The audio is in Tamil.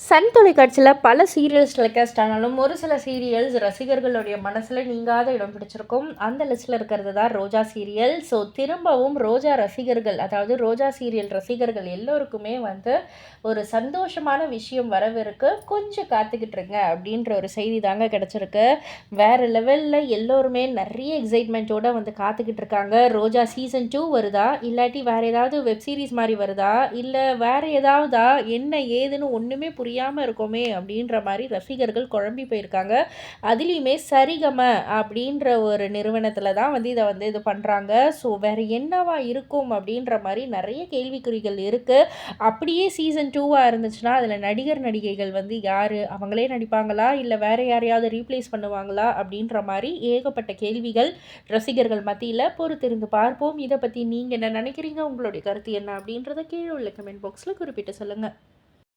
சன் தொலைக்காட்சியில் பல சீரியல்ஸ் டெலிகாஸ்ட் ஆனாலும் ஒரு சில சீரியல்ஸ் ரசிகர்களுடைய மனசில் நீங்காத இடம் பிடிச்சிருக்கும். அந்த லிஸ்ட்டில் இருக்கிறது தான் ரோஜா சீரியல் ஸோ திரும்பவும் ரோஜா ரசிகர்கள் அதாவது ரோஜா சீரியல் ரசிகர்கள் எல்லோருக்குமே வந்து ஒரு சந்தோஷமான விஷயம் வரவிருக்கு. கொஞ்சம் காத்துக்கிட்டு இருங்க அப்படின்ற ஒரு செய்தி தாங்க கிடச்சிருக்கு. வேறு லெவலில் எல்லோருமே நிறைய எக்ஸைட்மெண்ட்டோடு வந்து காத்துக்கிட்டு இருக்காங்க. ரோஜா சீசன் டூ வருதா? இல்லாட்டி வேறு ஏதாவது வெப் சீரிஸ் மாதிரி வருதா? இல்லை வேறு ஏதாவதா? என்ன ஏதுன்னு ஒன்றுமே புரியாமல் இருக்கோமே அப்படின்ற மாதிரி ரசிகர்கள் குழம்பி போயிருக்காங்க. அதுலேயுமே சரிகம அப்படின்ற ஒரு நிறுவனத்தில் தான் வந்து இதை வந்து இது பண்ணுறாங்க ஸோ வேறு என்னவா இருக்கும் அப்படின்ற மாதிரி நிறைய கேள்விக்குறிகள் இருக்குது அப்படியே சீசன் டூவாக இருந்துச்சுன்னா அதில் நடிகர் நடிகைகள் வந்து யார்? அவங்களே நடிப்பாங்களா? இல்லை வேறு யாரையாவது ரீப்ளேஸ் பண்ணுவாங்களா? அப்படின்ற மாதிரி ஏகப்பட்ட கேள்விகள் ரசிகர்கள் மத்தியில் பொறுத்திருந்து பார்ப்போம். இதை பற்றி நீங்கள் என்ன நினைக்கிறீங்க? உங்களுடைய கருத்து என்ன அப்படின்றத கீழே உள்ள கமெண்ட் பாக்ஸில் குறிப்பிட்டு சொல்லுங்கள்